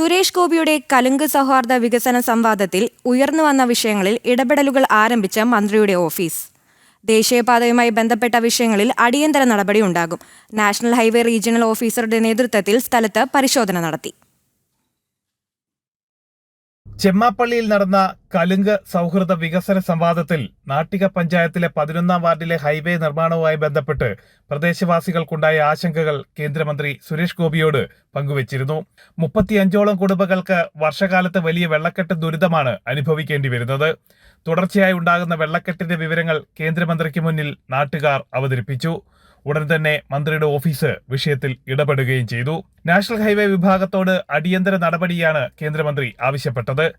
സുരേഷ് ഗോപിയുടെ കലുങ്ക് സൗഹാർദ്ദ വികസന സംവാദത്തിൽ ഉയർന്നു വന്ന വിഷയങ്ങളിൽ ഇടപെടലുകൾ ആരംഭിച്ച മന്ത്രിയുടെ ഓഫീസ്. ദേശീയപാതയുമായി ബന്ധപ്പെട്ട വിഷയങ്ങളിൽ അടിയന്തര നടപടി ഉണ്ടാകും നാഷണൽ ഹൈവേ റീജിയണൽ ഓഫീസറുടെ നേതൃത്വത്തിൽ സ്ഥലത്ത് പരിശോധന നടത്തി. ചെമ്മാപ്പള്ളിയിൽ നടന്ന കലുങ്ക് സൗഹൃദ വികസന സംവാദത്തിൽ നാട്ടിക പഞ്ചായത്തിലെ പതിനൊന്നാം വാർഡിലെ ഹൈവേ നിർമ്മാണവുമായി ബന്ധപ്പെട്ട് പ്രദേശവാസികൾക്കുണ്ടായ ആശങ്കകൾ കേന്ദ്രമന്ത്രി സുരേഷ് ഗോപിയോട് പങ്കുവച്ചിരുന്നു. മുപ്പത്തിയഞ്ചോളം കുടുംബങ്ങൾക്ക് വർഷകാലത്ത് വലിയ വെള്ളക്കെട്ട് ദുരിതമാണ് അനുഭവിക്കേണ്ടി വരുന്നത്. തുടർച്ചയായി ഉണ്ടാകുന്ന വെള്ളക്കെട്ടിന്റെ വിവരങ്ങൾ കേന്ദ്രമന്ത്രിക്ക് മുന്നിൽ നാട്ടുകാർ അവതരിപ്പിച്ചു. ഉടൻ തന്നെ മന്ത്രിയുടെ ഓഫീസ് വിഷയത്തിൽ ഇടപെടുകയും ചെയ്തു. നാഷണൽ ഹൈവേ വിഭാഗത്തോട് അടിയന്തര നടപടിയാണ് കേന്ദ്രമന്ത്രി ആവശ്യപ്പെട്ടത്.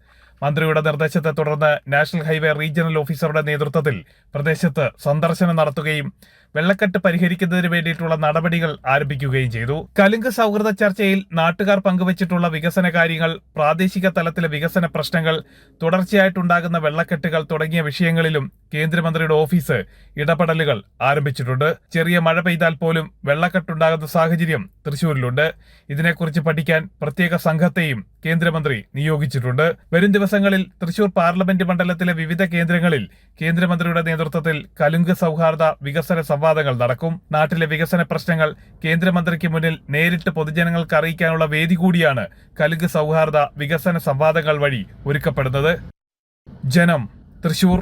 മന്ത്രിയുടെ നിർദ്ദേശത്തെ തുടർന്ന് നാഷണൽ ഹൈവേ റീജിയണൽ ഓഫീസറുടെ നേതൃത്വത്തിൽ പ്രദേശത്ത് സന്ദർശനം നടത്തുകയും വെള്ളക്കെട്ട് പരിഹരിക്കുന്നതിന് വേണ്ടിയിട്ടുള്ള നടപടികൾ ആരംഭിക്കുകയും ചെയ്തു. കലുങ്ക് സൗഹൃദ ചർച്ചയിൽ നാട്ടുകാർ പങ്കുവച്ചിട്ടുള്ള വികസന കാര്യങ്ങൾ പ്രാദേശിക തലത്തിലെ വികസന പ്രശ്നങ്ങൾ തുടർച്ചയായിട്ടുണ്ടാകുന്ന വെള്ളക്കെട്ടുകൾ തുടങ്ങിയ വിഷയങ്ങളിലും കേന്ദ്രമന്ത്രിയുടെ ഓഫീസ് ഇടപെടലുകൾ ആരംഭിച്ചിട്ടുണ്ട്. ചെറിയ മഴ പെയ്താൽ പോലും വെള്ളക്കെട്ടുണ്ടാകുന്ന സാഹചര്യം തൃശൂരിലുണ്ട് ഇതിനെക്കുറിച്ച് പഠിക്കാൻ പ്രത്യേക സംഘത്തെയും കേന്ദ്രമന്ത്രി നിയോഗിച്ചിട്ടുണ്ട്. വരും ദിവസങ്ങളിൽ തൃശൂർ പാർലമെന്റ് മണ്ഡലത്തിലെ വിവിധ കേന്ദ്രങ്ങളിൽ കേന്ദ്രമന്ത്രിയുടെ നേതൃത്വത്തിൽ കലുങ്ക് സൗഹാർദ്ദ വികസന സംവാദങ്ങൾ നടക്കും. നാട്ടിലെ വികസന പ്രശ്നങ്ങൾ കേന്ദ്രമന്ത്രിക്ക് മുന്നിൽ നേരിട്ട് പൊതുജനങ്ങൾക്ക് അറിയിക്കാനുള്ള വേദി കൂടിയാണ് കലുങ്ക് സൗഹാർദ്ദ വികസന സംവാദങ്ങൾ വഴി ഒരുക്കപ്പെടുന്നത്. ജനം തൃശൂർ.